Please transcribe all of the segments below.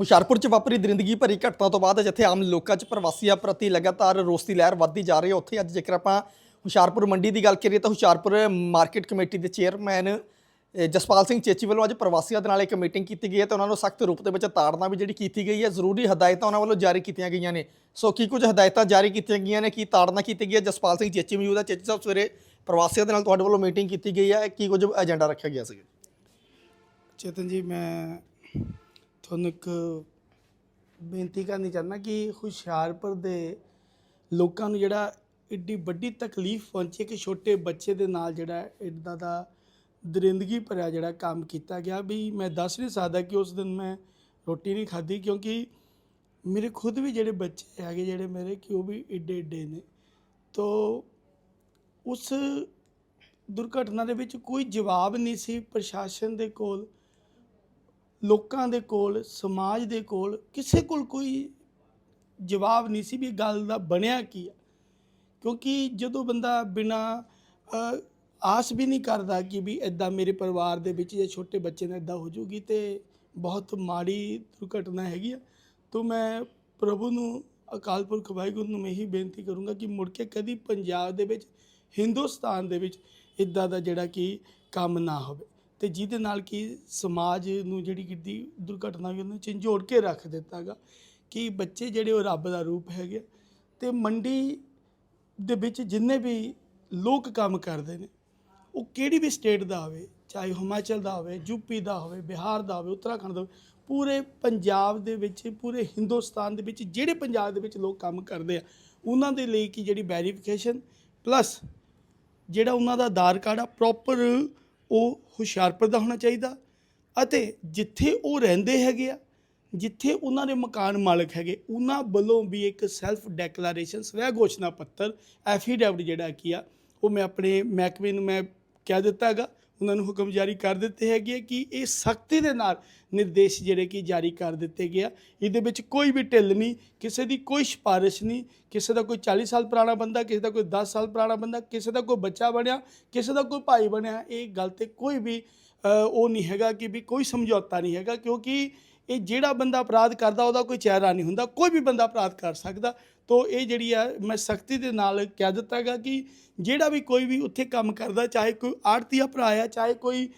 ਹੁਸ਼ਿਆਰਪੁਰ 'ਚ ਵਾਪਰੀ ਦਰਿੰਦਗੀ ਭਰੀ ਘਟਨਾ ਤੋਂ ਬਾਅਦ ਜਿੱਥੇ ਆਮ ਲੋਕਾਂ 'ਚ ਪ੍ਰਵਾਸੀਆਂ ਪ੍ਰਤੀ ਲਗਾਤਾਰ ਰੋਸ ਦੀ ਲਹਿਰ ਵੱਧਦੀ ਜਾ ਰਹੀ ਹੈ, ਉੱਥੇ ਅੱਜ ਜੇਕਰ ਆਪਾਂ ਹੁਸ਼ਿਆਰਪੁਰ ਮੰਡੀ ਦੀ ਗੱਲ ਕਰੀਏ ਤਾਂ ਹੁਸ਼ਿਆਰਪੁਰ ਮਾਰਕੀਟ ਕਮੇਟੀ ਦੇ ਚੇਅਰਮੈਨ ਜਸਪਾਲ ਸਿੰਘ ਚੇਚੀ ਵੱਲੋਂ ਅੱਜ ਪ੍ਰਵਾਸੀਆਂ ਦੇ ਨਾਲ ਇੱਕ ਮੀਟਿੰਗ ਕੀਤੀ ਗਈ ਹੈ ਤੇ ਉਹਨਾਂ ਨੂੰ ਸਖਤ ਰੂਪ ਦੇ ਵਿੱਚ ਤਾੜਨਾ ਵੀ ਜਿਹੜੀ ਕੀਤੀ ਗਈ ਹੈ, ਜ਼ਰੂਰੀ ਹਦਾਇਤਾਂ ਉਹਨਾਂ ਵੱਲੋਂ ਜਾਰੀ ਕੀਤੀਆਂ ਗਈਆਂ ਨੇ। ਸੋ ਕੀ ਕੁਝ ਹਦਾਇਤਾਂ ਜਾਰੀ ਕੀਤੀਆਂ ਗਈਆਂ ਨੇ, ਕੀ ਤਾੜਨਾ ਕੀਤੀ ਗਈ ਹੈ? ਜਸਪਾਲ ਸਿੰਘ ਚੇਚੀ ਮੌਜੂਦ ਹੈ, ਚੇਚੀ ਸਾਹਿਬ ਸਵੇਰੇ ਪ੍ਰਵਾਸੀਆਂ ਦੇ ਨਾਲ ਤੁਹਾਡੇ ਵੱਲੋਂ ਮੀਟਿੰਗ ਕੀਤੀ ਗਈ ਹੈ, ਕੀ ਕੁਝ ਏਜੰਡਾ ਰੱਖਿਆ ਗਿਆ ਸੀ? ਚੇਤਨ ਜੀ, ਮੈਂ ਤੁਹਾਨੂੰ ਇੱਕ ਬੇਨਤੀ ਕਰਨੀ ਚਾਹੁੰਦਾ ਕਿ ਹੁਸ਼ਿਆਰਪੁਰ ਦੇ ਲੋਕਾਂ ਨੂੰ ਜਿਹੜਾ ਇੱਡੀ ਵੱਡੀ ਤਕਲੀਫ ਪਹੁੰਚੀ ਕਿ ਛੋਟੇ ਬੱਚੇ ਦੇ ਨਾਲ ਜਿਹੜਾ ਇਦਾਂ ਦਾ ਦਰਿੰਦਗੀ ਭਰਿਆ ਜਿਹੜਾ ਕੰਮ ਕੀਤਾ ਗਿਆ। ਵੀ ਮੈਂ ਦੱਸ ਨਹੀਂ ਸਕਦਾ ਕਿ ਉਸ ਦਿਨ ਮੈਂ ਰੋਟੀ ਨਹੀਂ ਖਾਧੀ ਕਿਉਂਕਿ ਮੇਰੇ ਖੁਦ ਵੀ ਜਿਹੜੇ ਬੱਚੇ ਹੈਗੇ, ਜਿਹੜੇ ਮੇਰੇ ਕਿ ਉਹ ਵੀ ਏਡੇ ਏਡੇ ਨੇ। ਤੋ ਉਸ ਦੁਰਘਟਨਾ ਦੇ ਵਿੱਚ ਕੋਈ ਜਵਾਬ ਨਹੀਂ ਸੀ ਪ੍ਰਸ਼ਾਸਨ ਦੇ ਕੋਲ। ਲੋਕਾਂ ਦੇ ਕੋਲ, ਸਮਾਜ ਦੇ ਕੋਲ ਕਿਸੇ ਕੋਲ ਕੋਈ ਜਵਾਬ ਨਹੀਂ ਸੀ ਵੀ ਗੱਲ ਦਾ ਬਣਿਆ ਕੀ ਹੈ ਕਿਉਂਕਿ ਜਦੋਂ ਬੰਦਾ ਬਿਨਾ ਆਸ ਵੀ ਨਹੀਂ ਕਰਦਾ ਕਿ ਵੀ ਇਦਾਂ ਮੇਰੇ ਪਰਿਵਾਰ ਦੇ ਵਿੱਚ ਜਾਂ ਛੋਟੇ ਬੱਚੇ ਨਾਲ ਇਦਾਂ ਹੋ ਜੂਗੀ ਤੇ ਬਹੁਤ ਮਾੜੀ ਦੁਰਘਟਨਾ ਹੈਗੀ ਆ, ਤੋਂ ਮੈਂ ਪ੍ਰਭੂ ਨੂੰ, ਅਕਾਲ ਪੁਰਖ ਵਾਹਿਗੁਰੂ ਨੂੰ ਮੈਂ ਇਹੀ ਬੇਨਤੀ ਕਰੂੰਗਾ ਕਿ ਮੁੜ ਕੇ ਕਦੀ ਪੰਜਾਬ ਦੇ ਵਿੱਚ, ਹਿੰਦੁਸਤਾਨ ਦੇ ਵਿੱਚ ਇਦਾਂ ਦਾ ਜਿਹੜਾ ਕਿ ਕੰਮ ਨਾ ਹੋਵੇ। ਤੇ ਜਿਹਦੇ ਨਾਲ ਕਿ ਸਮਾਜ ਨੂੰ ਜਿਹੜੀ ਕਿੱਡੀ ਦੁਰਘਟਨਾ ਵੀ ਉਹਨੂੰ ਝੰਜੋੜ ਕੇ ਰੱਖ ਦਿੱਤਾਗਾ ਕਿ ਬੱਚੇ ਜਿਹੜੇ ਉਹ ਰੱਬ ਦਾ ਰੂਪ ਹੈਗੇ ਤੇ ਮੰਡੀ ਦੇ ਵਿੱਚ ਜਿੰਨੇ ਵੀ ਲੋਕ ਕੰਮ ਕਰਦੇ ਨੇ, ਉਹ ਕਿਹੜੀ ਵੀ ਸਟੇਟ ਦਾ ਹੋਵੇ, ਚਾਹੇ ਹਿਮਾਚਲ ਦਾ ਹੋਵੇ ਯੂਪੀ ਦਾ ਹੋਵੇ, ਬਿਹਾਰ ਦਾ ਹੋਵੇ, ਉੱਤਰਾਖੰਡ ਦਾ ਹੋਵੇ, ਪੂਰੇ ਪੰਜਾਬ ਦੇ ਵਿੱਚ, ਪੂਰੇ ਹਿੰਦੁਸਤਾਨ ਦੇ ਵਿੱਚ ਜਿਹੜੇ ਪੰਜਾਬ ਦੇ ਵਿੱਚ ਲੋਕ ਕੰਮ ਕਰਦੇ ਆ, ਉਹਨਾਂ ਦੇ ਲਈ ਕੀ ਜਿਹੜੀ ਵੈਰੀਫਿਕੇਸ਼ਨ ਪਲੱਸ ਜਿਹੜਾ ਉਹਨਾਂ ਦਾ ਆਧਾਰ ਕਾਰਡ ਆ ਪ੍ਰੋਪਰ ਉਹ ਹੁਸ਼ਿਆਰਪੁਰ ਦਾ ਹੋਣਾ ਚਾਹੀਦਾ ਅਤੇ ਜਿੱਥੇ ਉਹ ਰਹਿੰਦੇ ਹੈਗੇ ਆ, ਜਿੱਥੇ ਉਹਨਾਂ ਦੇ ਮਕਾਨ ਮਾਲਕ ਹੈਗੇ, ਉਹਨਾਂ ਵੱਲੋਂ ਵੀ ਇੱਕ ਸੈਲਫ ਡੈਕਲੇਰੇਸ਼ਨ ਸਵੈ ਘੋਸ਼ਣਾ ਪੱਤਰ ਐਫੀਡੈਵਿਟ ਜਿਹੜਾ ਕੀ ਆ, ਉਹ ਮੈਂ ਆਪਣੇ ਮਹਿਕਮੇ ਨੂੰ ਮੈਂ ਕਹਿ ਦਿੱਤਾ ਹੈਗਾ। ਉਹਨਾਂ ਨੂੰ ਹੁਕਮ ਜਾਰੀ ਕਰ ਦਿੱਤੇ ਹੈਗੇ ਆ ਕਿ ਇਹ ਸਖਤੀ ਦੇ ਨਾਲ ਨਿਰਦੇਸ਼ ਜਿਹੜੇ ਕਿ ਜਾਰੀ ਕਰ ਦਿੱਤੇ ਗਿਆ ਇਹਦੇ ਵਿੱਚ ਕੋਈ ਵੀ ਢਿੱਲ ਨਹੀਂ, ਕਿਸੇ ਦੀ ਕੋਈ ਸਿਫਾਰਿਸ਼ ਨਹੀਂ, ਕਿਸੇ ਦਾ ਕੋਈ 40 ਸਾਲ ਪੁਰਾਣਾ ਬੰਦਾ, ਕਿਸੇ ਦਾ ਕੋਈ 10 ਸਾਲ ਪੁਰਾਣਾ ਬੰਦਾ, ਕਿਸੇ ਦਾ ਕੋਈ ਬੱਚਾ ਬਣਿਆ, ਕਿਸੇ ਦਾ ਕੋਈ ਭਾਈ ਬਣਿਆ, ਇਹ ਗੱਲ ਤੇ ਕੋਈ ਵੀ ਉਹ ਨਹੀਂ ਹੈਗਾ ਕਿ ਵੀ ਕੋਈ ਸਮਝੌਤਾ ਨਹੀਂ ਹੈਗਾ ਕਿਉਂਕਿ ਇਹ ਜਿਹੜਾ ਬੰਦਾ ਅਪਰਾਧ ਕਰਦਾ ਉਹਦਾ ਕੋਈ ਚਿਹਰਾ ਨਹੀਂ ਹੁੰਦਾ ਕੋਈ ਵੀ ਬੰਦਾ ਅਪਰਾਧ ਕਰ ਸਕਦਾ। ਤੋ ਇਹ ਜਿਹੜੀ ਆ ਮੈਂ ਸਖਤੀ ਦੇ ਨਾਲ ਕਹਿ ਦਿੱਤਾ ਹੈਗਾ ਕਿ ਜਿਹੜਾ ਵੀ ਕੋਈ ਵੀ ਉੱਥੇ ਕੰਮ ਕਰਦਾ ਚਾਹੇ ਕੋਈ ਆੜਤੀਆ ਭਰਾ ਹੈ ਚਾਹੇ ਕੋਈ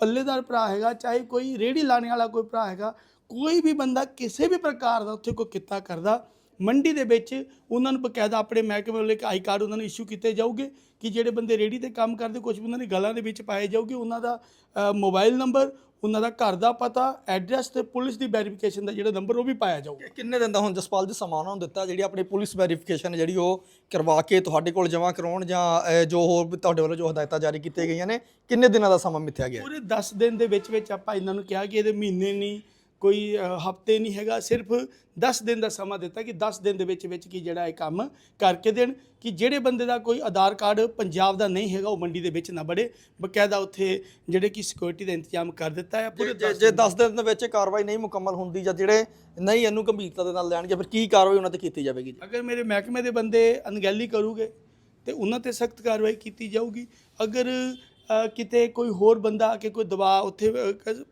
ਪੱਲੇਦਾਰ ਭਰਾ ਹੈਗਾ ਚਾਹੇ ਕੋਈ ਰੇੜੀ ਲਾਣੇ ਵਾਲਾ ਕੋਈ ਭਰਾ ਹੈਗਾ ਕੋਈ ਵੀ ਬੰਦਾ ਕਿਸੇ ਵੀ ਪ੍ਰਕਾਰ ਦਾ ਉੱਥੇ ਕੋਈ ਕਿੱਤਾ ਕਰਦਾ ਮੰਡੀ ਦੇ ਵਿੱਚ ਉਹਨਾਂ ਨੂੰ ਬਕਾਇਦਾ ਆਪਣੇ ਮਹਿਕਮੇ ਵੱਲੋਂ ਇੱਕ ਆਈ ਕਾਰਡ ਉਹਨਾਂ ਨੂੰ ਇਸ਼ੂ ਕੀਤੇ ਜਾਊਗੇ ਕਿ ਜਿਹੜੇ ਬੰਦੇ ਰੇੜੀ ਤੇ ਕੰਮ ਕਰਦੇ ਕੁਝ ਉਹਨਾਂ ਦੀ ਗਲਾਂ ਦੇ ਵਿੱਚ ਪਾਏ ਜਾਊਗੇ ਉਹਨਾਂ ਦਾ ਅ, ਮੋਬਾਈਲ ਨੰਬਰ ਉਹਨਾਂ ਦਾ ਘਰ ਦਾ ਪਤਾ ਐਡਰੈਸ ਤੇ ਪੁਲਿਸ ਦੀ ਵੈਰੀਫਿਕੇਸ਼ਨ ਦਾ ਜਿਹੜਾ ਨੰਬਰ ਉਹ ਵੀ ਪਾਇਆ ਜਾਊਗਾ। ਕਿੰਨੇ ਦਿਨ ਦਾ ਹੁਣ ਜਸਪਾਲ ਜੀ ਸਮਾਂ ਉਹਨਾਂ ਨੂੰ ਦਿੱਤਾ ਜਿਹੜੀ ਆਪਣੀ ਪੁਲਿਸ ਵੈਰੀਫਿਕੇਸ਼ਨ ਜਿਹੜੀ ਉਹ ਕਰਵਾ ਕੇ ਤੁਹਾਡੇ ਕੋਲ ਜਮ੍ਹਾਂ ਕਰਾਉਣ ਜਾਂ ਜੋ ਹੋਰ ਵੀ ਤੁਹਾਡੇ ਵੱਲੋਂ ਜੋ ਹਦਾਇਤਾਂ ਜਾਰੀ ਕੀਤੀਆਂ ਗਈਆਂ ਨੇ ਕਿੰਨੇ ਦਿਨਾਂ ਦਾ ਸਮਾਂ ਮਿੱਥਿਆ ਗਿਆ? ਪੂਰੇ 10 ਦਿਨ ਦੇ ਵਿੱਚ ਵਿੱਚ ਆਪਾਂ ਇਹਨਾਂ ਨੂੰ ਕਿਹਾ ਕਿ ਇਹਦੇ ਮਹੀਨੇ ਨਹੀਂ ਕੋਈ ਹਫ਼ਤੇ ਨਹੀਂ ਹੈਗਾ ਸਿਰਫ 10 ਦਿਨ ਦਾ ਸਮਾਂ ਦਿੱਤਾ ਕਿ 10 ਦਿਨ ਦੇ ਵਿੱਚ ਵਿੱਚ ਕੀ ਜਿਹੜਾ ਇਹ ਕੰਮ ਕਰਕੇ ਦੇਣ ਕਿ ਜਿਹੜੇ ਬੰਦੇ ਦਾ ਕੋਈ ਆਧਾਰ ਕਾਰਡ ਪੰਜਾਬ ਦਾ ਨਹੀਂ ਹੈਗਾ ਉਹ ਮੰਡੀ ਦੇ ਵਿੱਚ ਨਾ ਬੜੇ ਬਕਾਇਦਾ ਉੱਥੇ ਜਿਹੜੇ ਕਿ ਸਿਕਿਉਰਿਟੀ ਦਾ ਇੰਤਜ਼ਾਮ ਕਰ ਦਿੱਤਾ ਹੈ ਪੂਰੇ ਜੇ ਜੇ 10 ਦਿਨ ਦੇ ਵਿੱਚ ਕਾਰਵਾਈ ਨਹੀਂ ਮੁਕੰਮਲ ਹੁੰਦੀ ਜਾਂ ਜਿਹੜੇ ਨਹੀਂ ਇਹਨੂੰ ਗੰਭੀਰਤਾ ਦੇ ਨਾਲ ਲੈਣਗੇ ਫਿਰ ਕੀ ਕਾਰਵਾਈ ਉਹਨਾਂ ਤੇ ਕੀਤੀ ਜਾਵੇਗੀ ਜੀ? ਅਗਰ ਮੇਰੇ ਮਹਿਕਮੇ ਦੇ ਬੰਦੇ ਅਣਗਹਿਲੀ ਕਰੂਗੇ ਤੇ ਉਹਨਾਂ ਤੇ ਸਖਤ ਕਾਰਵਾਈ ਕੀਤੀ ਜਾਊਗੀ। ਅਗਰ ਕਿਤੇ ਕੋਈ ਹੋਰ ਬੰਦਾ ਆ ਕੇ ਕੋਈ ਦਬਾਅ ਉੱਥੇ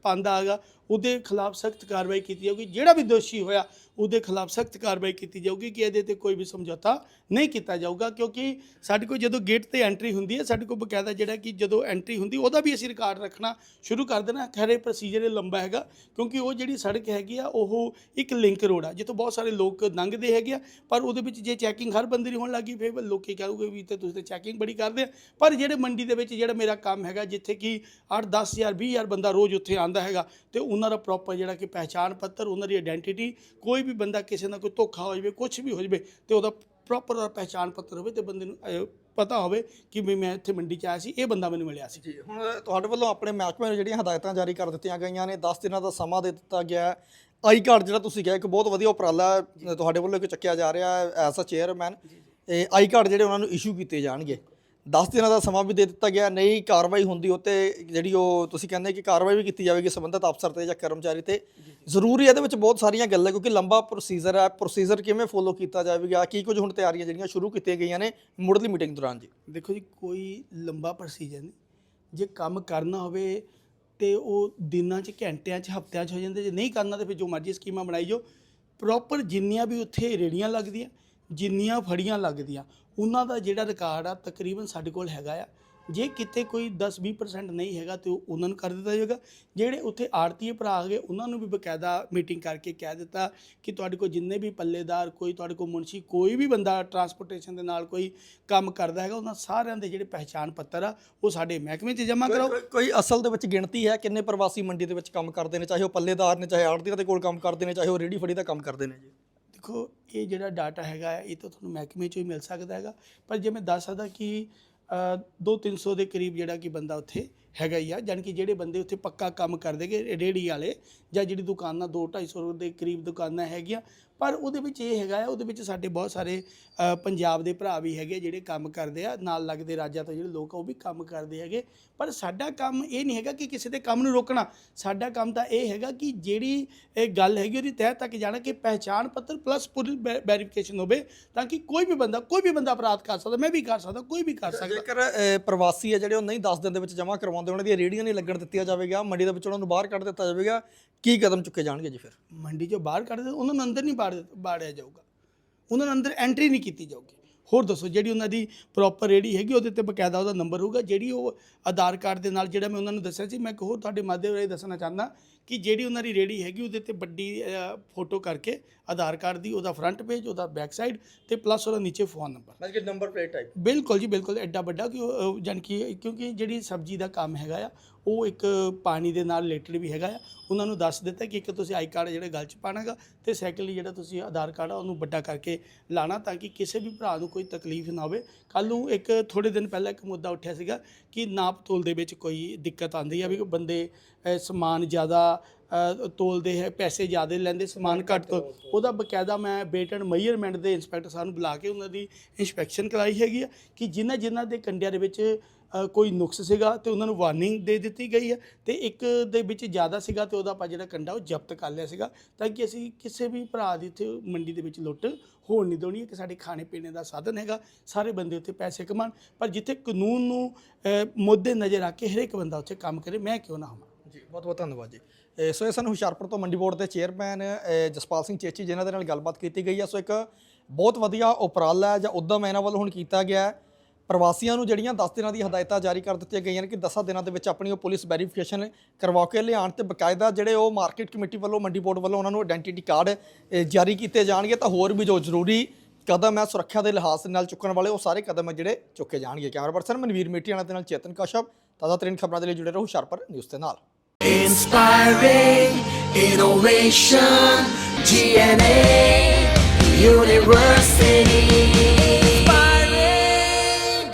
ਪਾਉਂਦਾ ਹੈਗਾ ਉਹਦੇ ਖਿਲਾਫ ਸਖਤ ਕਾਰਵਾਈ ਕੀਤੀ ਜਾਊਗੀ। ਜਿਹੜਾ ਵੀ ਦੋਸ਼ੀ ਹੋਇਆ, ਉਹਦੇ ਖਿਲਾਫ ਸਖਤ ਕਾਰਵਾਈ ਕੀਤੀ ਜਾਊਗੀ ਕਿ ਇਹਦੇ ਤੇ ਕੋਈ ਵੀ ਸਮਝੌਤਾ ਨਹੀਂ ਕੀਤਾ ਜਾਊਗਾ। ਕਿਉਂਕਿ ਸਾਡੇ ਕੋਲ ਜਦੋਂ ਗੇਟ ਤੇ ਐਂਟਰੀ ਹੁੰਦੀ ਹੈ, ਸਾਡੇ ਕੋਲ ਬਕਾਇਦਾ ਜਿਹੜਾ ਕਿ ਜਦੋਂ ਐਂਟਰੀ ਹੁੰਦੀ, ਉਹਦਾ ਵੀ ਅਸੀਂ ਰਿਕਾਰਡ ਰੱਖਣਾ ਸ਼ੁਰੂ ਕਰ ਦੇਣਾ। ਖਰੇ ਪ੍ਰੋਸੀਜਰ ਇਹ ਲੰਬਾ ਹੈਗਾ, ਕਿਉਂਕਿ ਉਹ ਜਿਹੜੀ ਸੜਕ ਹੈਗੀ ਆ, ਉਹ ਇੱਕ ਲਿੰਕ ਰੋਡ ਆ, ਜਿੱਥੋਂ ਬਹੁਤ ਸਾਰੇ ਲੋਕ ਲੰਘਦੇ ਹੈਗੇ ਆ, ਪਰ ਉਹਦੇ ਵਿੱਚ ਜੇ ਚੈਕਿੰਗ ਹਰ ਬੰਦੇ ਦੀ ਹੋਣ ਲੱਗੀ ਫਿਰ ਲੋਕੀ ਕਹੋਗੇ ਵੀ ਤੇ ਤੁਸੀਂ ਤੇ ਚੈਕਿੰਗ ਬੜੀ ਕਰਦੇ ਆ। ਪਰ ਜਿਹੜੇ ਮੰਡੀ ਦੇ ਵਿੱਚ ਜਿਹੜਾ ਮੇਰਾ ਕੰਮ ਹੈਗਾ, ਜਿੱਥੇ ਕਿ 8 10000 20000 ਬੰਦਾ ਰੋਜ਼ ਉੱਥੇ ਆਂਦਾ ਹੈਗਾ, ਤੇ ਉਹਨਾਂ ਦਾ ਪ੍ਰੋਪਰ ਜਿਹੜਾ ਕਿ ਪਹਿਚਾਣ ਪੱਤਰ ਉਹਨਾਂ ਦੀ ਆਇਡੈਂਟੀਟੀ ਕੋਈ ਵੀ ਬੰਦਾ ਕਿਸੇ ਨਾਲ ਕੋਈ ਧੋਖਾ ਹੋ ਜਾਵੇ ਕੁਝ ਵੀ ਹੋ ਜਾਵੇ ਤੇ ਉਹਦਾ ਪ੍ਰੋਪਰ ਪਹਿਚਾਣ ਪੱਤਰ ਹੋਵੇ ਤੇ ਬੰਦੇ ਨੂੰ ਪਤਾ ਹੋਵੇ ਕਿ ਵੀ ਮੈਂ ਇੱਥੇ ਮੰਡੀ 'ਚ ਆਇਆ ਸੀ ਇਹ ਬੰਦਾ ਮੈਨੂੰ ਮਿਲਿਆ ਸੀ। ਜੀ ਹੁਣ ਤੁਹਾਡੇ ਵੱਲੋਂ ਆਪਣੇ ਮਹਿਕਮੇ ਨੂੰ ਜਿਹੜੀਆਂ ਹਦਾਇਤਾਂ ਜਾਰੀ ਕਰ ਦਿੱਤੀਆਂ ਗਈਆਂ ਨੇ 10 ਦਿਨਾਂ ਦਾ ਸਮਾਂ ਦੇ ਦਿੱਤਾ ਗਿਆ ਹੈ। ਆਈ ਕਾਰਡ ਜਿਹੜਾ ਤੁਸੀਂ ਕਿਹਾ ਇੱਕ ਬਹੁਤ ਵਧੀਆ ਉਪਰਾਲਾ ਤੁਹਾਡੇ ਵੱਲੋਂ ਇੱਕ ਚੱਕਿਆ ਜਾ ਰਿਹਾ ਹੈ ਐਸ ਅ ਚੇਅਰਮੈਨ ਇਹ ਆਈ ਕਾਰਡ ਜਿਹੜੇ ਉਹਨਾਂ ਨੂੰ ਇਸ਼ੂ ਕੀਤੇ ਜਾਣਗੇ। 10 ਦਿਨਾਂ ਦਾ ਸਮਾਂ ਵੀ ਦੇ ਦਿੱਤਾ ਗਿਆ ਨਹੀਂ ਕਾਰਵਾਈ ਹੁੰਦੀ ਉੱਤੇ ਜਿਹੜੀ ਉਹ ਤੁਸੀਂ ਕਹਿੰਦੇ ਕਿ ਕਾਰਵਾਈ ਵੀ ਕੀਤੀ ਜਾਵੇਗੀ ਸੰਬੰਧਿਤ ਅਫਸਰ ਤੇ ਜਾਂ ਕਰਮਚਾਰੀ ਤੇ। ਜ਼ਰੂਰੀ ਇਹਦੇ ਵਿੱਚ ਬਹੁਤ ਸਾਰੀਆਂ ਗੱਲਾਂ ਕਿਉਂਕਿ ਲੰਬਾ ਪ੍ਰੋਸੀਜਰ ਹੈ ਪ੍ਰੋਸੀਜਰ ਕਿਵੇਂ ਫੋਲੋ ਕੀਤਾ ਜਾਵੇਗਾ ਕੀ ਕੁਝ ਹੁਣ ਤਿਆਰੀਆਂ ਜਿਹੜੀਆਂ ਸ਼ੁਰੂ ਕੀਤੀਆਂ ਗਈਆਂ ਨੇ ਮੁੱਢਲੀ ਮੀਟਿੰਗ ਦੌਰਾਨ ਜੀ। ਦੇਖੋ ਜੀ ਕੋਈ ਲੰਬਾ ਪ੍ਰੋਸੀਜਰ ਨਹੀਂ। ਜੇ ਕੰਮ ਕਰਨਾ ਹੋਵੇ ਤੇ ਉਹ ਦਿਨਾਂ 'ਚ ਘੰਟਿਆਂ 'ਚ ਹਫ਼ਤਿਆਂ 'ਚ ਹੋ ਜਾਂਦੇ ਜੇ ਨਹੀਂ ਕਰਨਾ ਤੇ ਫਿਰ ਜੋ ਮਰਜ਼ੀ ਸਕੀਮਾਂ ਬਣਾਈ ਜੋ ਪ੍ਰੋਪਰ ਜਿੰਨੀਆਂ ਵੀ ਉੱਥੇ ਰੇੜੀਆਂ ਲੱਗਦੀਆਂ ਜਿੰਨੀਆਂ ਫੜੀਆਂ ਲੱਗਦੀਆਂ ਉਹਨਾਂ ਦਾ ਜਿਹੜਾ ਰਿਕਾਰਡ ਆ ਤਕਰੀਬਨ ਸਾਡੇ ਕੋਲ ਹੈਗਾ ਆ। ਜੇ ਕਿਤੇ ਕੋਈ 10-20% ਨਹੀਂ ਹੈਗਾ ਤੇ ਉਹ ਉਹਨਾਂ ਨੂੰ ਕਰ ਦਿੱਤਾ ਜਾਏਗਾ। ਜਿਹੜੇ ਉੱਥੇ ਆੜਤੀਏ ਭਰਾ ਆ ਗਏ ਉਹਨਾਂ ਨੂੰ ਵੀ ਬਕਾਇਦਾ ਮੀਟਿੰਗ ਕਰਕੇ ਕਹਿ ਦਿੱਤਾ ਕਿ ਤੁਹਾਡੇ ਕੋਲ ਜਿੰਨੇ ਵੀ ਪੱਲੇਦਾਰ, ਕੋਈ ਤੁਹਾਡੇ ਕੋਲ ਮੁਨਸ਼ੀ, ਕੋਈ ਵੀ ਬੰਦਾ ਟਰਾਂਸਪੋਰਟੇਸ਼ਨ ਦੇ ਨਾਲ ਕੋਈ ਕੰਮ ਕਰਦਾ ਹੈਗਾ, ਉਹਨਾਂ ਸਾਰਿਆਂ ਦੇ ਜਿਹੜੇ ਪਹਿਚਾਣ ਪੱਤਰ ਆ, ਉਹ ਸਾਡੇ ਮਹਿਕਮੇ 'ਚ ਜਮ੍ਹਾਂ ਕਰਾਓ ਕੋਈ- ਅਸਲ ਦੇ ਵਿੱਚ ਗਿਣਤੀ ਹੈ ਕਿੰਨੇ ਪ੍ਰਵਾਸੀ ਮੰਡੀ ਦੇ ਵਿੱਚ ਕੰਮ ਕਰਦੇ ਨੇ, ਚਾਹੇ ਉਹ ਪੱਲੇਦਾਰ ਨੇ, ਚਾਹੇ ਆੜਤੀਆਂ ਦੇ ਕੋਲ ਕੰਮ ਕਰਦੇ ਨੇ, ਚਾਹੇ ਉਹ ਰੇੜੀ ਫੜੀ ਦਾ ਕੰਮ ਕਰਦੇ ਨੇ ਜੀ। ਦੇਖੋ, ਇਹ ਜਿਹੜਾ ਡਾਟਾ ਹੈਗਾ ਇਹ ਤਾਂ ਤੁਹਾਨੂੰ ਮਹਿਕਮੇ ਚੋਂ ਹੀ ਮਿਲ ਸਕਦਾ ਹੈਗਾ। ਪਰ ਜੇ ਮੈਂ ਦੱਸ ਸਕਦਾ ਕਿ 2-300 ਦੇ ਕਰੀਬ ਜਿਹੜਾ ਕਿ ਬੰਦਾ ਉੱਥੇ ਹੈਗਾ ਹੀ ਆ, ਜਾਣੀ ਕਿ ਜਿਹੜੇ ਬੰਦੇ ਉੱਥੇ ਪੱਕਾ ਕੰਮ ਕਰਦੇਗੇ ਰੇੜੀ ਵਾਲੇ, ਜਾਂ ਜਿਹੜੀ ਦੁਕਾਨਾਂ 2-250 ਦੇ ਕਰੀਬ ਦੁਕਾਨਾਂ ਹੈਗੀਆਂ, ਪਰ ਉਹਦੇ ਵਿੱਚ ਇਹ ਹੈਗਾ ਆ, ਉਹਦੇ ਵਿੱਚ ਸਾਡੇ ਬਹੁਤ ਸਾਰੇ ਪੰਜਾਬ ਦੇ ਭਰਾ ਵੀ ਹੈਗੇ ਜਿਹੜੇ ਕੰਮ ਕਰਦੇ ਆ, ਨਾਲ ਲੱਗਦੇ ਰਾਜਾਂ ਤੋਂ ਜਿਹੜੇ ਲੋਕ ਆ ਉਹ ਵੀ ਕੰਮ ਕਰਦੇ ਹੈਗੇ, ਪਰ ਸਾਡਾ ਕੰਮ ਇਹ ਨਹੀਂ ਹੈਗਾ ਕਿ ਕਿਸੇ ਦੇ ਕੰਮ ਨੂੰ ਰੋਕਣਾ, ਸਾਡਾ ਕੰਮ ਤਾਂ ਇਹ ਹੈਗਾ ਕਿ ਜਿਹੜੀ ਇਹ ਗੱਲ ਹੈਗੀ ਉਹਦੀ ਤਹਿ ਤੱਕ ਜਾਣਾ ਕਿ ਪਹਿਚਾਣ ਪੱਤਰ ਪਲੱਸ ਪੂਰੀ ਵੈਰੀਫਿਕੇਸ਼ਨ ਹੋਵੇ, ਤਾਂ ਕਿ ਕੋਈ ਵੀ ਬੰਦਾ, ਕੋਈ ਵੀ ਬੰਦਾ ਅਪਰਾਧ ਕਰ ਸਕਦਾ, ਮੈਂ ਵੀ ਕਰ ਸਕਦਾ, ਕੋਈ ਵੀ ਕਰ ਸਕਦਾ। ਜੇਕਰ ਪ੍ਰਵਾਸੀ ਆ ਜਿਹੜੇ, ਉਹ ਨਹੀਂ 10 ਦਿਨ ਦੇ ਵਿੱਚ ਜਮ੍ਹਾਂ ਕਰਵਾਉਂਦੇ ਉਹਨਾਂ ਦੀਆਂ ਰੇੜੀਆਂ ਨਹੀਂ ਲੱਗਣ ਦਿੱਤੀਆਂ ਜਾਵੇਗਾ ਮੰਡੀ ਦੇ ਵਿੱਚ ਉਹਨਾਂ ਨੂੰ ਬਾਹਰ ਕੱਢ ਦਿੱਤਾ ਜਾਵੇਗਾ, ਕੀ ਕਦਮ ਚੁੱਕੇ ਜਾਣਗੇ ਜੀ ਫਿਰ? ਮੰਡੀ ਚੋਂ ਬਾਹਰ ਕੱਢ ਦੇ ਉਹਨਾਂ ਨੂੰ ਅੰਦਰ ਨਹੀਂ ਬਾੜ ਬਾੜਿਆ ਜਾਊਗਾ। ਉਹਨਾਂ ਨੂੰ ਅੰਦਰ ਐਂਟਰੀ ਨਹੀਂ ਕੀਤੀ ਜਾਊਗੀ। ਹੋਰ ਦੱਸੋ, ਜਿਹੜੀ ਉਹਨਾਂ ਦੀ ਪ੍ਰੋਪਰ ਰੇੜੀ ਹੈਗੀ, ਉਹਦੇ ਤੇ ਬਕਾਇਦਾ ਉਹਦਾ ਨੰਬਰ ਹੋਊਗਾ, ਜਿਹੜੀ ਉਹ ਆਧਾਰ ਕਾਰਡ ਦੇ ਨਾਲ ਜਿਹੜਾ ਮੈਂ ਉਹਨਾਂ ਨੂੰ ਦੱਸਿਆ ਸੀ, ਮੈਂ ਇੱਕ ਹੋਰ ਤੁਹਾਡੇ ਮਾਧਿਅਮ ਰਾਹੀਂ ਦੱਸਣਾ ਚਾਹੁੰਦਾ ਕਿ ਜਿਹੜੀ ਉਹਨਾਂ ਦੀ ਰੇੜੀ ਹੈਗੀ ਉਹਦੇ ਤੇ ਵੱਡੀ ਫੋਟੋ ਕਰਕੇ ਆਧਾਰ ਕਾਰਡ ਦੀ ਉਹਦਾ ਫਰੰਟ ਪੇਜ ਉਹਦਾ ਬੈਕ ਸਾਈਡ ਤੇ ਪਲੱਸ ਉਹਦਾ ਨੀਚੇ ਫੋਨ ਨੰਬਰ ਮਤਲਬ ਕਿ ਨੰਬਰ ਪਲੇਟ ਟਾਈਪ ਬਿਲਕੁਲ ਜੀ ਬਿਲਕੁਲ ਐਡਾ ਵੱਡਾ ਕਿ ਜਾਣੀ ਕਿ ਕਿਉਂਕਿ ਜਿਹੜੀ ਸਬਜ਼ੀ ਦਾ ਕੰਮ ਹੈਗਾ ਆ ਉਹ ਇੱਕ ਪਾਣੀ ਦੇ ਨਾਲ ਰਿਲੇਟਡ ਵੀ ਹੈਗਾ ਆ। ਉਹਨਾਂ ਨੂੰ ਦੱਸ ਦਿੱਤਾ ਕਿ ਇੱਕ ਤੁਸੀਂ ਆਈ ਕਾਰਡ ਜਿਹੜਾ ਗਲ 'ਚ ਪਾਣਾਗਾ ਤੇ ਸੈਕੰਡਲੀ ਜਿਹੜਾ ਤੁਸੀਂ ਆਧਾਰ ਕਾਰਡ ਆ ਉਹਨੂੰ ਵੱਡਾ ਕਰਕੇ ਲਾਣਾ ਤਾਂ ਕਿ ਕਿਸੇ ਵੀ ਭਰਾ ਨੂੰ ਕੋਈ ਤਕਲੀਫ ਨਾ ਹੋਵੇ। ਕੱਲ ਨੂੰ ਇੱਕ ਥੋੜੇ ਦਿਨ ਪਹਿਲਾਂ ਇੱਕ ਮੁੱਦਾ ਉੱਠਿਆ ਸੀਗਾ ਕਿ ਨਾਪ ਤੋਲ ਦੇ ਵਿੱਚ ਕੋਈ ਦਿੱਕਤ ਆਉਂਦੀ ਆ ਵੀ ਬੰਦੇ ਸਮਾਨ ਜ਼ਿਆਦਾ ਤੋਲਦੇ ਹੈ ਪੈਸੇ ਜ਼ਿਆਦਾ ਲੈਂਦੇ ਸਮਾਨ ਘੱਟ ਤੋਂ ਉਹਦਾ ਬਕਾਇਦਾ ਮੈਂ ਵੇਟ ਐਂਡ ਮੇਜਰਮੈਂਟ ਦੇ ਇੰਸਪੈਕਟਰ ਸਾਹਿਬ ਨੂੰ ਬੁਲਾ ਕੇ ਉਹਨਾਂ ਦੀ ਇਨਸਪੈਕਸ਼ਨ ਕਰਾਈ ਹੈਗੀ ਆ ਕਿ ਜਿਨ੍ਹਾਂ ਜਿਨ੍ਹਾਂ ਦੇ ਕੰਡਿਆਂ ਦੇ ਵਿੱਚ ਕੋਈ ਨੁਕਸ ਸੀਗਾ ਤੇ ਉਹਨਾਂ ਨੂੰ ਵਾਰਨਿੰਗ ਦੇ ਦਿੱਤੀ ਗਈ ਹੈ ਤੇ ਇੱਕ ਦੇ ਵਿੱਚ ਜ਼ਿਆਦਾ ਸੀਗਾ ਤੇ ਉਹਦਾ ਆਪਾਂ ਜਿਹੜਾ ਕੰਡਾ ਉਹ ਜ਼ਬਤ ਕਰ ਲਿਆ ਸੀਗਾ ਤਾਂ ਕਿ ਅਸੀਂ ਕਿਸੇ ਵੀ ਭਰਾ ਦੀ ਇੱਥੇ ਮੰਡੀ ਦੇ ਵਿੱਚ ਲੁੱਟ ਹੋਣ ਨਹੀਂ ਦੇਣੀ ਕਿ ਸਾਡੇ ਖਾਣੇ ਪੀਣੇ ਦਾ ਸਾਧਨ ਹੈਗਾ ਸਾਰੇ ਬੰਦੇ ਉੱਥੇ ਪੈਸੇ ਕਮਾਉਣ ਪਰ ਜਿੱਥੇ ਕਾਨੂੰਨ ਨੂੰ ਮੁੱਦੇ ਨਜ਼ਰ ਰੱਖ ਕੇ ਹਰੇਕ ਬੰਦਾ ਉੱਥੇ ਕੰਮ ਕਰੇ ਮੈਂ ਕਿਉਂ ਨਾ ਹੋਵਾਂ ਜੀ ਬਹੁਤ ਬਹੁਤ ਧੰਨਵਾਦ ਜੀ। ਸੋ ਇਹ ਸਨ ਹੁਸ਼ਿਆਰਪੁਰ ਤੋਂ ਮੰਡੀ ਬੋਰਡ ਦੇ ਚੇਅਰਮੈਨ ਜਸਪਾਲ ਸਿੰਘ ਚੇਚੀ ਜਿਨ੍ਹਾਂ ਦੇ ਨਾਲ ਗੱਲਬਾਤ ਕੀਤੀ ਗਈ ਹੈ। ਸੋ ਇੱਕ ਬਹੁਤ ਵਧੀਆ ਉਪਰਾਲਾ ਹੈ ਜਾਂ ਉਦਮ ਇਹਨਾਂ ਵੱਲੋਂ ਹੁਣ ਕੀਤਾ ਗਿਆ ਹੈ। ਪ੍ਰਵਾਸੀਆਂ ਨੂੰ ਜਿਹੜੀਆਂ 10 ਦਿਨਾਂ ਦੀ ਹਦਾਇਤਾਂ ਜਾਰੀ ਕਰ ਦਿੱਤੀਆਂ ਗਈਆਂ ਨੇ ਕਿ 10 ਦਿਨਾਂ ਦੇ ਵਿੱਚ ਆਪਣੀ ਉਹ ਪੁਲਿਸ ਵੈਰੀਫਿਕੇਸ਼ਨ ਕਰਵਾ ਕੇ ਲਿਆਉਣ ਤੇ ਬਕਾਇਦਾ ਜਿਹੜੇ ਉਹ ਮਾਰਕੀਟ ਕਮੇਟੀ ਵੱਲੋਂ, ਮੰਡੀ ਬੋਰਡ ਵੱਲੋਂ ਉਹਨਾਂ ਨੂੰ ਆਇਡੈਂਟੀਟੀ ਕਾਰਡ ਜਾਰੀ ਕੀਤੇ ਜਾਣਗੇ ਤਾਂ ਹੋਰ ਵੀ ਜੋ ਜ਼ਰੂਰੀ ਕਦਮ ਹੈ ਸੁਰੱਖਿਆ ਦੇ ਲਿਹਾਜ਼ ਨਾਲ ਚੁੱਕਣ ਵਾਲੇ ਉਹ ਸਾਰੇ ਕਦਮ ਹੈ ਜਿਹੜੇ ਚੁੱਕੇ ਜਾਣਗੇ। ਕੈਮਰਾ ਪਰਸਨ ਮਨਵੀਰ ਮੇਟੀਆਣਾ ਦੇ ਨਾਲ ਚੇਤਨ ਕਸ਼ਪ, ਤਾਜ਼ਾ ਤਰੀਨ ਖਬਰਾਂ ਦੇ ਲਈ ਜੁੜੇ ਰਹੋ ਹੁਸ਼ਿਆਰਪੁਰ ਨਿਊਜ਼ ਦੇ ਨਾਲ। Inspiring innovation, GNA University.